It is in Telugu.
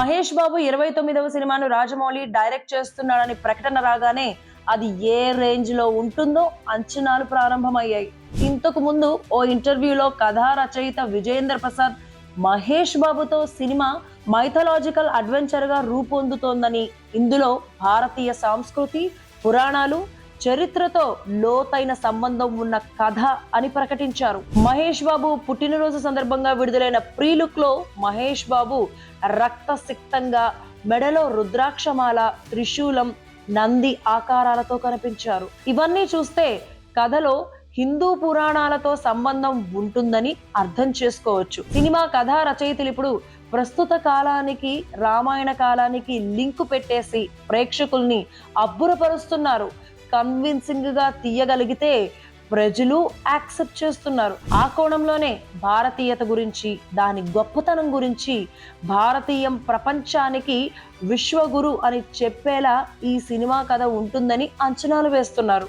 మహేష్ బాబు ఇరవై తొమ్మిదవ సినిమాను రాజమౌళి డైరెక్ట్ చేస్తున్నాడని ప్రకటన రాగానే అది ఏ రేంజ్లో ఉంటుందో అంచనాలు ప్రారంభమయ్యాయి. ఇంతకు ముందు ఓ ఇంటర్వ్యూలో కథా రచయిత విజయేంద్ర ప్రసాద్ మహేష్ బాబుతో సినిమా మైథలాజికల్ అడ్వెంచర్గా రూపొందుతోందని. ఇందులో భారతీయ సంస్కృతి పురాణాలు చరిత్రతో లోతైన సంబంధం ఉన్న కథ అని ప్రకటించారు. మహేష్ బాబు పుట్టినరోజు సందర్భంగా విడుదలైన ప్రీలుక్లో మహేష్ బాబు రక్తసిక్తంగా మెడలో రుద్రాక్షమాల త్రిశూలం నంది ఆకారాలతో కనిపించారు. ఇవన్నీ చూస్తే కథలో హిందూ పురాణాలతో సంబంధం ఉంటుందని అర్థం చేసుకోవచ్చు. సినిమా కథా రచయితలు ఇప్పుడు ప్రస్తుత కాలానికి రామాయణ కాలానికి లింకు పెట్టేసి ప్రేక్షకుల్ని అబ్బురపరుస్తున్నారు. కన్విన్సింగ్గా తీయగలిగితే ప్రజలు యాక్సెప్ట్ చేస్తున్నారు. ఆ కోణంలోనే భారతీయత గురించి దాని గొప్పతనం గురించి భారతీయం ప్రపంచానికి విశ్వగురు అని చెప్పేలా ఈ సినిమా కథ ఉంటుందని అంచనాలు వేస్తున్నారు.